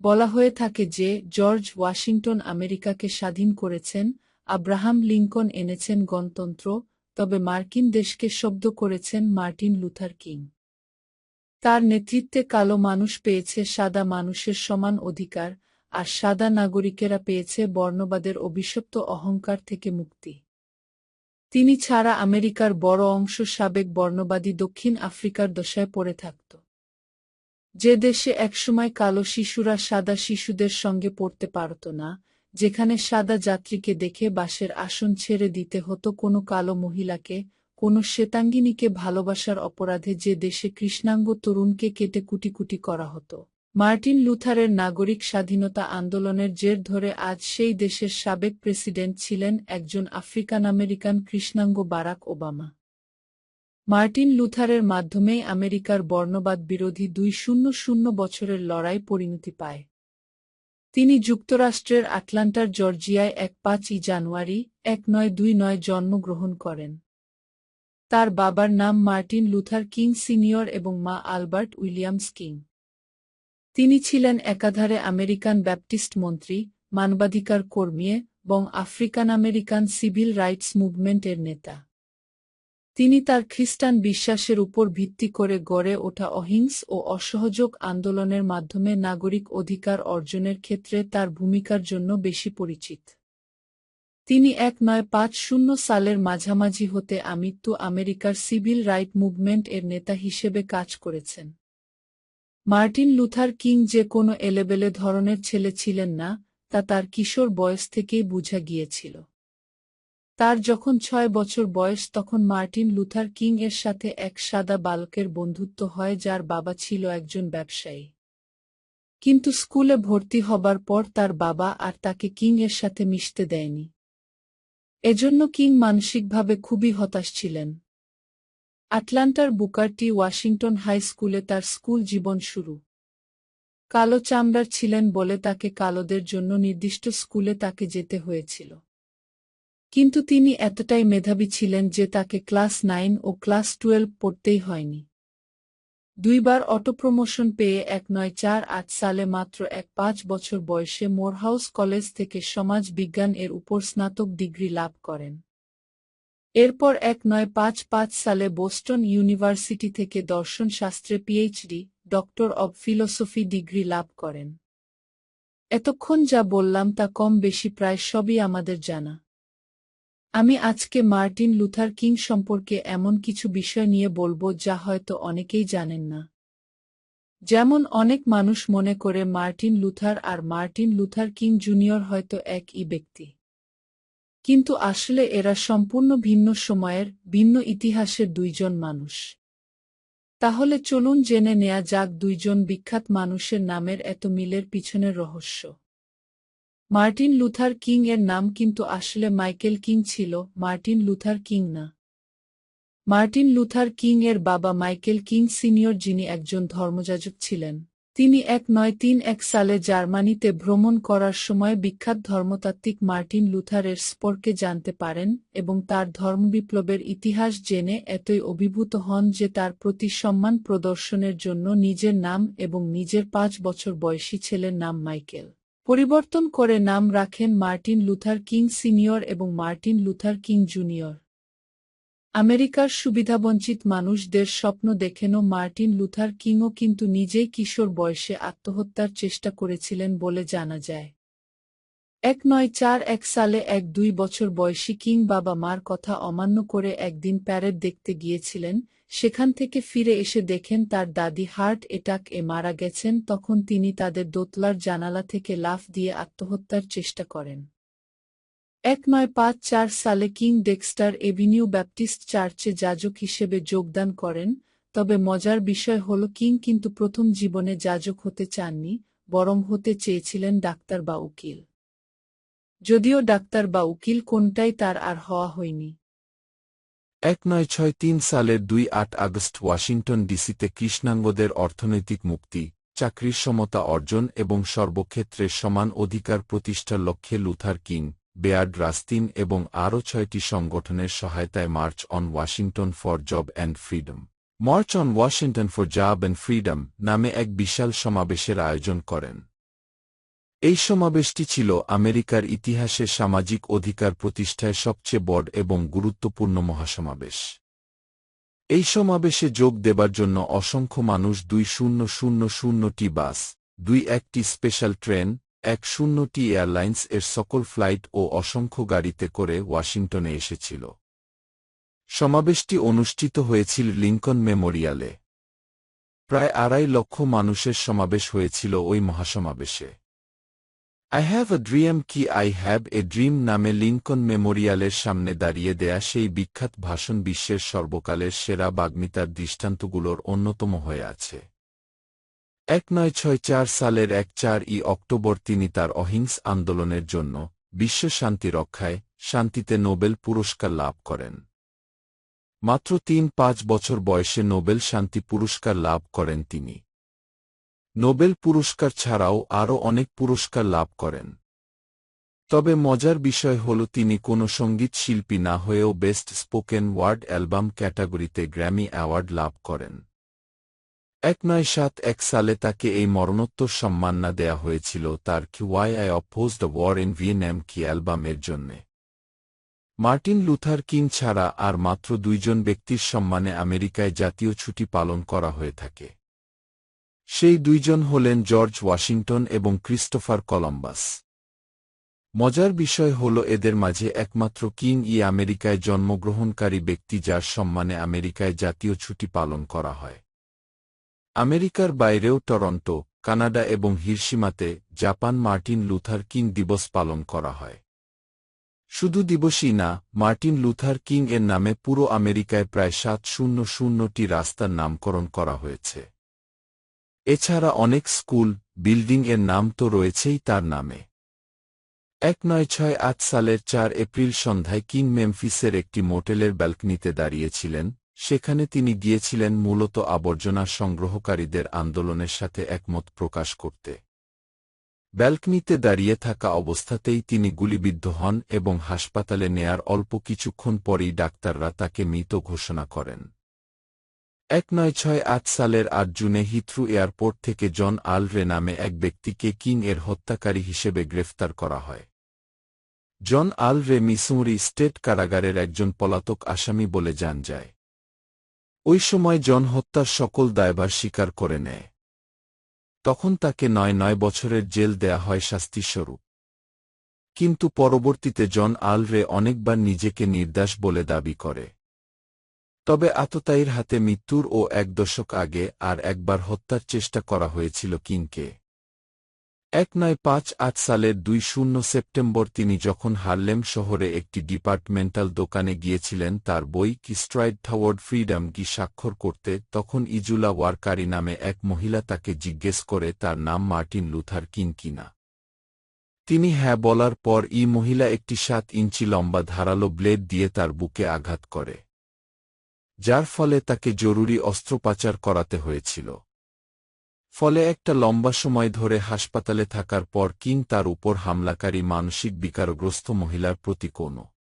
বলা হয়ে থাকে যে, জর্জ ওয়াশিংটন আমেরিকাকে স্বাধীন করেছেন, আব্রাহাম লিঙ্কন এনেছেন গণতন্ত্র, তবে মার্কিন দেশকে শব্দ করেছেন মার্টিন লুথার কিং। তার নেতৃত্বে কালো মানুষ পেয়েছে সাদা মানুষের সমান অধিকার, আর সাদা নাগরিকেরা পেয়েছে বর্ণবাদের অভিশপ্ত অহংকার থেকে মুক্তি। তিনি ছাড়া আমেরিকার বড় অংশ সাবেক বর্ণবাদী দক্ষিণ আফ্রিকার দশায় পড়ে থাকত। যে দেশে একসময় কালো শিশুরা সাদা শিশুদের সঙ্গে পড়তে পারত না, যেখানে সাদা যাত্রীকে দেখে বাসের আসন ছেড়ে দিতে হতো কোনো কালো মহিলাকে, কোনো শ্বেতাঙ্গিনীকে ভালোবাসার অপরাধে যে দেশে কৃষ্ণাঙ্গ তরুণকে কেটে কুটি কুটি করা হতো। মার্টিন লুথারের নাগরিক স্বাধীনতা আন্দোলনের জের ধরে আজ সেই দেশের সাবেক প্রেসিডেন্ট ছিলেন একজন আফ্রিকান আমেরিকান কৃষ্ণাঙ্গ বারাক ওবামা। মার্টিন লুথারের মাধ্যমেই আমেরিকার বর্ণবাদ বিরোধী দুই শূন্য শূন্য বছরের লড়াই পরিণতি পায়। তিনি যুক্তরাষ্ট্রের আটলান্টার, জর্জিয়ায় এক পাঁচই জানুয়ারি এক নয় দুই নয় জন্মগ্রহণ করেন। তার বাবার নাম মার্টিন লুথার কিং সিনিয়র এবং মা আলবার্ট উইলিয়ামস কিং। তিনি ছিলেন একাধারে আমেরিকান ব্যাপটিস্ট মন্ত্রী, মানবাধিকার কর্মী এবং আফ্রিকান আমেরিকান সিভিল রাইটস মুভমেন্টের নেতা। তিনি তার খ্রিস্টান বিশ্বাসের উপর ভিত্তি করে গড়ে ওঠা অহিংস ও অসহযোগ আন্দোলনের মাধ্যমে নাগরিক অধিকার অর্জনের ক্ষেত্রে তার ভূমিকার জন্য বেশি পরিচিত। তিনি এক নয় পাঁচ শূন্য সালের মাঝামাঝি হতে আমৃত্যু আমেরিকার সিভিল রাইট মুভমেন্ট এর নেতা হিসেবে কাজ করেছেন। মার্টিন লুথার কিং যে কোনো এলেবেলে ধরনের ছেলে ছিলেন না, তা তার কিশোর বয়স থেকেই বুঝা গিয়েছিল। তার যখন ছয় বছর বয়স তখন মার্টিন লুথার কিং এর সাথে এক সাদা বালকের বন্ধুত্ব হয় যার বাবা ছিল একজন ব্যবসায়ী। কিন্তু স্কুলে ভর্তি হবার পর তার বাবা আর তাকে কিং এর সাথে মিশতে দেয়নি। এজন্য কিং মানসিকভাবে খুবই হতাশ ছিলেন। আটলান্টার বুকারটি ওয়াশিংটন হাই স্কুলে তার স্কুল জীবন শুরু। কালো চামড়ার ছিলেন বলে তাকে কালোদের জন্য নির্দিষ্ট স্কুলে তাকে যেতে হয়েছিল। কিন্তু তিনি এতটাই মেধাবী ছিলেন যে তাকে ক্লাস নাইন ও ক্লাস টুয়েলভ পড়তেই হয়নি। দুইবার অটো প্রমোশন পেয়ে এক নয় চার আট সালে মাত্র এক পাঁচ বছর বয়সে মোরহাউস কলেজ থেকে সমাজ বিজ্ঞান এর উপর স্নাতক ডিগ্রি লাভ করেন। এরপর এক নয় পাঁচ পাঁচ সালে বোস্টন ইউনিভার্সিটি থেকে দর্শন শাস্ত্রে PhD doctor of philosophy degree লাভ করেন। এতক্ষণ যা বললাম তা কম বেশি প্রায় সবই আমাদের জানা। আমি আজকে মার্টিন লুথার কিং সম্পর্কে এমন কিছু বিষয় নিয়ে বলব যা হয়তো অনেকেই জানেন না। যেমন অনেক মানুষ মনে করে মার্টিন লুথার আর মার্টিন লুথার কিং জুনিয়র হয়তো একই ব্যক্তি। কিন্তু আসলে এরা সম্পূর্ণ ভিন্ন সময়ের, ভিন্ন ইতিহাসের দুইজন মানুষ। তাহলে চলুন জেনে নেয়া যাক দুইজন বিখ্যাত মানুষের নামের এত মিলের পিছনের রহস্য। মার্টিন লুথার কিং এর নাম কিন্তু আসলে মাইকেল কিং ছিল, মার্টিন লুথার কিং না। মার্টিন লুথার কিং এর বাবা মাইকেল কিং সিনিয়র যিনি একজন ধর্মযাজক ছিলেন। তিনি এক নয় তিন এক সালে জার্মানিতে ভ্রমণ করার সময় বিখ্যাত ধর্মতাত্ত্বিক মার্টিন লুথারের স্পর্কে জানতে পারেন এবং তার ধর্মবিপ্লবের ইতিহাস জেনে এতই অভিভূত হন যে তার প্রতি সম্মান প্রদর্শনের জন্য নিজের নাম এবং নিজের পাঁচ বছর বয়সী ছেলের নাম মাইকেল। পরিবর্তন করে নাম রাখেন মার্টিন লুথার কিং সিনিয়র এবং মার্টিন লুথার কিং জুনিয়র। আমেরিকার সুবিধাবঞ্চিত মানুষদের স্বপ্ন দেখেনও মার্টিন লুথার কিংও কিন্তু নিজেই কিশোর বয়সে আত্মহত্যার চেষ্টা করেছিলেন বলে জানা যায়। এক নয় চার এক সালে এক দুই বছর বয়সী কিং বাবা মার কথা অমান্য করে একদিন প্যারেড দেখতে গিয়েছিলেন, সেখান থেকে ফিরে এসে দেখেন তার দাদি হার্ট এটাক এ মারা গেছেন, তখন তিনি তাদের দোতলার জানালা থেকে লাফ দিয়ে আত্মহত্যার চেষ্টা করেন। এক নয় পাঁচ চার সালে কিং ডেক্সটার এভিনিউ ব্যাপটিস্ট চার্চে যাজক হিসেবে যোগদান করেন, তবে মজার বিষয় হল কিং কিন্তু প্রথম জীবনে যাজক হতে চাননি, বরং হতে চেয়েছিলেন ডাক্তার বা উকিল। যদিও ডাক্তার বা উকিল কোনটাই তার আর হওয়া হয়নি। এক নয় ছয় তিন সালের দুই আট আগস্ট ওয়াশিংটন ডিসিতে কৃষ্ণাঙ্গদের অর্থনৈতিক মুক্তি, চাকরির সমতা অর্জন এবং সর্বক্ষেত্রে সমান অধিকার প্রতিষ্ঠার লক্ষ্যে লুথার কিং, বেয়ার্ড রাস্তিন এবং আরও ছয়টি সংগঠনের সহায়তায় March on Washington for job and freedom. March on Washington for job and freedom নামে এক বিশাল সমাবেশের আয়োজন করেন। এই সমাবেশটি ছিল আমেরিকার ইতিহাসে সামাজিক অধিকার প্রতিষ্ঠায় সবচেয়ে বড় এবং গুরুত্বপূর্ণ মহাসমাবেশ। এই সমাবেশে যোগ দেবার জন্য অসংখ্য মানুষ দুই শূন্য শূন্য শূন্যটি বাস, দুই একটি স্পেশাল ট্রেন, এক শূন্যটি এয়ারলাইন্স এর সকল ফ্লাইট ও অসংখ্য গাড়িতে করে ওয়াশিংটনে এসেছিল। সমাবেশটি অনুষ্ঠিত হয়েছিল লিঙ্কন মেমোরিয়ালে। প্রায় আড়াই লক্ষ মানুষের সমাবেশ হয়েছিল ওই মহাসমাবেশে। আই হ্যাভ এ ড্রিম কি আই হ্যাভ এ ড্রিম নামে লিঙ্কন মেমোরিয়ালের সামনে দাঁড়িয়ে দেয়া সেই বিখ্যাত ভাষণ বিশ্বের সর্বকালের সেরা বাগ্মিতার দৃষ্টান্তগুলোর অন্যতম হয়ে আছে। এক নয় ছয় চার সালের এক চার ই অক্টোবর তিনি তার অহিংস আন্দোলনের জন্য বিশ্ব শান্তি রক্ষায় শান্তিতে নোবেল পুরস্কার লাভ করেন। মাত্র তিন পাঁচ বছর বয়সে নোবেল শান্তি পুরস্কার লাভ করেন তিনি। নোবেল পুরস্কার ছাড়াও আরও অনেক পুরস্কার লাভ করেন। তবে মজার বিষয় হল তিনি কোনো সংগীত শিল্পী না হয়েও বেস্ট স্পোকেন ওয়ার্ড অ্যালবাম ক্যাটাগরিতে গ্র্যামি অ্যাওয়ার্ড লাভ করেন। এক নয় সাত এক সালে তাকে এই মরণোত্তর সম্মাননা দেয়া হয়েছিল তার কি why I oppose the war in Vietnam কি অ্যালবামের জন্যে। মার্টিন লুথার কিং ছাড়া আর মাত্র দুইজন ব্যক্তির সম্মানে আমেরিকায় জাতীয় ছুটি পালন করা হয়ে থাকে। সেই দুইজন হলেন জর্জ ওয়াশিংটন এবং ক্রিস্টোফার কলম্বাস। মজার বিষয় হল এদের মাঝে একমাত্র কিং ই আমেরিকায় জন্মগ্রহণকারী ব্যক্তি যার সম্মানে আমেরিকায় জাতীয় ছুটি পালন করা হয়। আমেরিকার বাইরেও টরন্টো, কানাডা এবং হিরসীমাতে জাপান মার্টিন লুথার কিং দিবস পালন করা হয়। শুধু দিবসই না, মার্টিন লুথার কিং এর নামে পুরো আমেরিকায় প্রায় সাত শূন্য শূন্যটি রাস্তার নামকরণ করা হয়েছে। এছাড়া অনেক স্কুল বিল্ডিং এর নাম তো রয়েছেই তার নামে। এক নয় ছয় আট সালের চার এপ্রিল সন্ধ্যায় কিং মেমফিসের একটি মোটেলের ব্যালকনিতে দাঁড়িয়েছিলেন, সেখানে তিনি গিয়েছিলেন মূলত আবর্জনা সংগ্রহকারীদের আন্দোলনের সাথে একমত প্রকাশ করতে। ব্যালকনিতে দাঁড়িয়ে থাকা অবস্থাতেই তিনি গুলিবিদ্ধ হন এবং হাসপাতালে নেয়ার অল্প কিছুক্ষণ পরেই ডাক্তাররা তাকে মৃত ঘোষণা করেন। এক নয় ছয় আট সালের আট জুনে হিথ্রু এয়ারপোর্ট থেকে জন আলরে নামে এক ব্যক্তিকে কিং এর হত্যাকারী হিসেবে গ্রেফতার করা হয়। জন আলরে মিসুরি স্টেট কারাগারের একজন পলাতক আসামি বলে জান যায়। ওই সময় জন হত্যার সকল দায়ভার স্বীকার করে নেয়। তখন তাকে নয় নয় বছরের জেল দেয়া হয় শাস্তিস্বরূপ। কিন্তু পরবর্তীতে জন আলরে অনেকবার নিজেকে নির্দাস বলে দাবি করে। তবে আততায়ীর হাতে মৃত্যুর ও এক দশক আগে আর একবার হত্যার চেষ্টা করা হয়েছিল কিংকে এক নয় পাঁচ আট সালের দুই শূন্য সেপ্টেম্বর তিনি যখন হারলেম শহরে একটি ডিপার্টমেন্টাল দোকানে গিয়েছিলেন তার বই কি স্ট্রাইড থাওয়ার্ড ফ্রিডম কি স্বাক্ষর করতে, তখন ইজুলা ওয়ারকারি নামে এক মহিলা তাকে জিজ্ঞেস করে তার নাম মার্টিন লুথার কিং কিনা তিনি হ্যাঁ বলার পর ই মহিলা একটি সাত ইঞ্চি লম্বা ধারালো ব্লেড দিয়ে তার বুকে আঘাত করে। যার ফলে তাকে জরুরি অস্ত্রোপাচার করাতে হয়েছিল। ফলে একটা লম্বা সময় ধরে হাসপাতালে থাকার পর কিং তার উপর হামলাকারী মানসিক বিকারগ্রস্ত মহিলার প্রতি কোনো